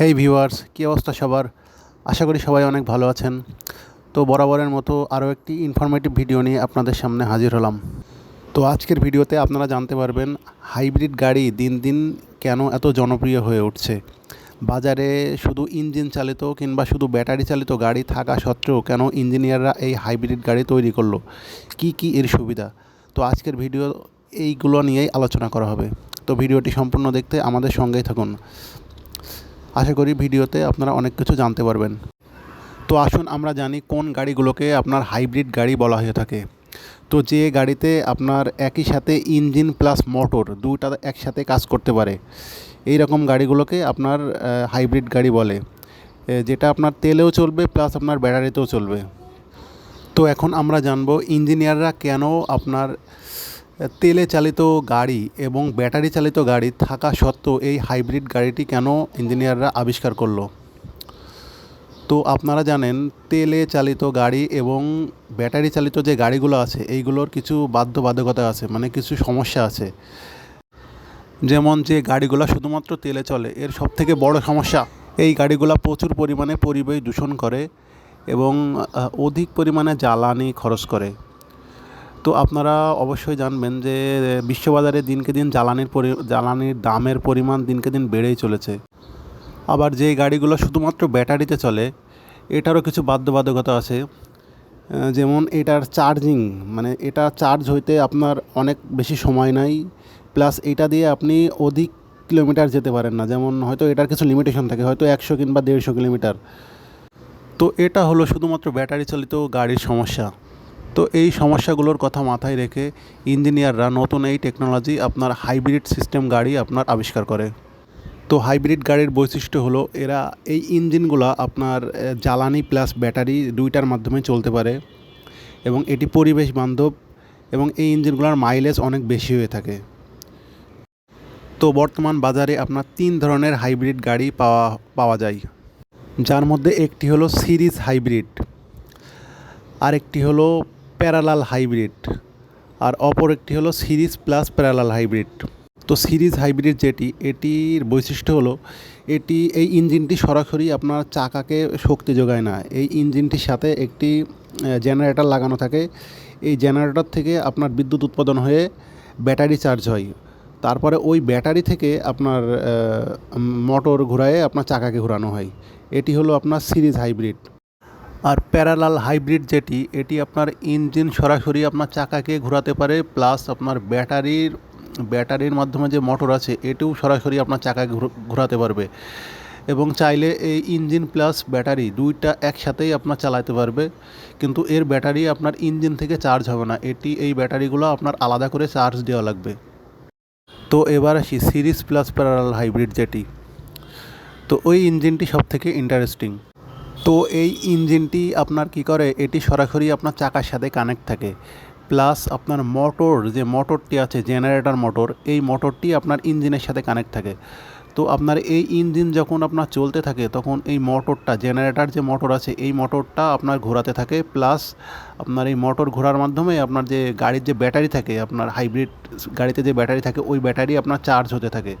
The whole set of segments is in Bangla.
হেই ভিউয়ার্স কী অবস্থা সবার? আশা করি সবাই অনেক ভালো আছেন। তো বরাবরের মতো আরও একটি ইনফরমেটিভ ভিডিও নিয়ে আপনাদের সামনে হাজির হলাম। তো আজকের ভিডিওতে আপনারা জানতে পারবেন হাইব্রিড গাড়ি দিন দিন কেন এত জনপ্রিয় হয়ে উঠছে? বাজারে শুধু ইঞ্জিন চালিত কিংবা শুধু ব্যাটারি চালিত গাড়ি থাকা সত্ত্বেও কেন ইঞ্জিনিয়াররা এই হাইব্রিড গাড়ি তৈরি করল? কি কি এর সুবিধা? তো আজকের ভিডিও এইগুলো নিয়েই আলোচনা করা হবে। তো ভিডিওটি সম্পূর্ণ দেখতে আমাদের সঙ্গেই থাকুন। আশা করি ভিডিওতে আপনারা অনেক কিছু জানতে পারবেন। তো আসুন আমরা জানি কোন গাড়িগুলোকে আপনার হাইব্রিড গাড়ি বলা হয়ে থাকে। তো যে গাড়িতে আপনার একই সাথে ইঞ্জিন প্লাস মোটর দুটা একসাথে কাজ করতে পারে এই রকম গাড়িগুলোকে আপনার হাইব্রিড গাড়ি বলে যেটা আপনার তেলেও চলবে প্লাস আপনার ব্যাটারিতেও চলবে। তো এখন আমরা জানব ইঞ্জিনিয়াররা কেন আপনার তেলে চালিত গাড়ি এবং ব্যাটারি চালিত গাড়ি থাকা সত্ত্বেও এই হাইব্রিড গাড়িটি কেন ইঞ্জিনিয়াররা আবিষ্কার করল? তো আপনারা জানেন তেলে চালিত গাড়ি এবং ব্যাটারি চালিত যে গাড়িগুলো আছে, এইগুলোর কিছু বাধ্যবাধকতা আছে মানে কিছু সমস্যা আছে। যেমন যে গাড়িগুলো শুধুমাত্র তেলে চলে, এর সব থেকে বড় সমস্যা, এই গাড়িগুলো প্রচুর পরিমাণে পরিবেশ দূষণ করে এবং অধিক পরিমাণে জ্বালানি খরচ করে। তো আপনারা অবশ্যই জানবেন যে বিশ্ববাজারে দিনকে দিন জ্বালানির পরি, জ্বালানির দামের পরিমাণ দিনকে দিন বেড়েই চলেছে। আবার যে গাড়িগুলো শুধুমাত্র ব্যাটারিতে চলে, এটারও কিছু বাধ্যবাধকতা আছে। যেমন এটার চার্জিং মানে এটা চার্জ হইতে আপনার অনেক বেশি সময় নাই, প্লাস এটা দিয়ে আপনি অধিক কিলোমিটার যেতে পারেন না। যেমন হয়তো এটার কিছু লিমিটেশন থাকে, হয়তো একশো কিংবা দেড়শো কিলোমিটার। তো এটা হলো শুধুমাত্র ব্যাটারি চালিত গাড়ির সমস্যা। তো এই সমস্যাগুলোর কথা মাথায় রেখে ইঞ্জিনিয়াররা নতুন এই টেকনোলজি আপনার হাইব্রিড সিস্টেম গাড়ি আপনার আবিষ্কার করে। তো হাইব্রিড গাড়ির বৈশিষ্ট্য হলো এরা এই ইঞ্জিনগুলো আপনার জ্বালানি প্লাস ব্যাটারি দুইটার মাধ্যমে চলতে পারে এবং এটি পরিবেশ বান্ধব এবং এই ইঞ্জিনগুলোর মাইলেজ অনেক বেশি হয়ে থাকে। তো বর্তমান বাজারে আপনার তিন ধরনের হাইব্রিড গাড়ি পাওয়া পাওয়া যায়। যার মধ্যে একটি হলো সিরিজ হাইব্রিড আরেকটি হলো প্যারালাল হাইব্রিড আর অপর একটি হলো সিরিজ প্লাস প্যারালাল হাইব্রিড। তো সিরিজ হাইব্রিড যেটি, এটির বৈশিষ্ট্য হলো এটি, এই ইঞ্জিনটি সরাসরি আপনার চাকাকে শক্তি যোগায় না। এই ইঞ্জিনটির সাথে একটি জেনারেটর লাগানো থাকে। এই জেনারেটর থেকে আপনার বিদ্যুৎ উৎপাদন হয়ে ব্যাটারি চার্জ হয়। তারপরে ওই ব্যাটারি থেকে আপনার মোটর ঘোরায় আপনার চাকাকে ঘোরানো হয়। এটি হলো আপনার সিরিজ হাইব্রিড। আর প্যারালাল হাইব্রিড যেটি, এটি আপনার ইঞ্জিন সরাসরি আপনার চাকাকে ঘোরাতে পারে, প্লাস আপনার ব্যাটারির ব্যাটারির মাধ্যমে যে মোটর আছে, এটিও সরাসরি আপনার চাকাকে ঘুর- ঘোরাতে পারবে। এবং চাইলে এই ইঞ্জিন প্লাস ব্যাটারি দুইটা একসাথেই আপনার চালাতে পারবে, কিন্তু এর ব্যাটারি আপনার ইঞ্জিন থেকে চার্জ হবে না। এটি, এই ব্যাটারিগুলো আপনার আলাদা করে চার্জ দেওয়া লাগবে। তো এবার আসি সিরিজ প্লাস প্যারালাল হাইব্রিড যেটি। তো ওই ইঞ্জিনটি সব থেকে ইন্টারেস্টিং। তো এই ইঞ্জিনটি আপনার কি করে? এটি সরাসরি আপনার চাকার সাথে কানেক্ট থাকে। প্লাস আপনার মোটর যে মোটরটি আছে জেনারেটর মোটর এই মোটরটি আপনার ইঞ্জিনের সাথে কানেক্ট থাকে। তো আপনার এই ইঞ্জিন যখন আপনার চলতে থাকে, তখন এই মোটরটা জেনারেটর যে মোটর আছে, এই মোটরটা আপনার ঘোরাতে থাকে। প্লাস আপনার এই মোটর ঘোরার মাধ্যমে আপনার যে গাড়ির যে ব্যাটারি থাকে, আপনার হাইব্রিড গাড়িতে যে ব্যাটারি থাকে, ওই ব্যাটারি আপনার চার্জ হতে থাকে।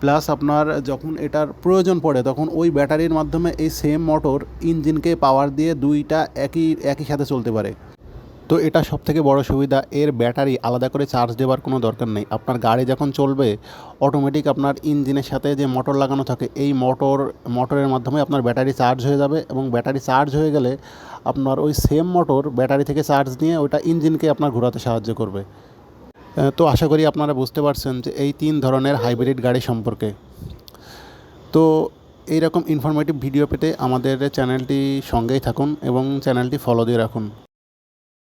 প্লাস আপনার যখন এটার প্রয়োজন পড়ে, তখন ওই ব্যাটারির মাধ্যমে এই সেম মোটর ইঞ্জিনকে পাওয়ার দিয়ে দুইটা একই একই সাথে চলতে পারে। তো এটা সব থেকে বড় সুবিধা, এর ব্যাটারি আলাদা করে চার্জ দেওয়ার কোনো দরকার নেই। আপনার গাড়ি যখন চলবে অটোমেটিক আপনার ইঞ্জিনের সাথে যে মোটর লাগানো থাকে, এই মোটর মোটরের মাধ্যমে আপনার ব্যাটারি চার্জ হয়ে যাবে এবং ব্যাটারি চার্জ হয়ে গেলে আপনার ওই সেম মোটর ব্যাটারি থেকে চার্জ নিয়ে ওইটা ইঞ্জিনকে আপনার ঘোরাতে সাহায্য করবে। তো আশা করি আপনারা বুঝতে পারছেন যে এই তিন ধরনের হাইব্রিড গাড়ি সম্পর্কে। তো এইরকম ইনফরমেটিভ ভিডিও পেতে আমাদের চ্যানেলটি সঙ্গেই থাকুন এবং চ্যানেলটি ফলো দিয়ে রাখুন।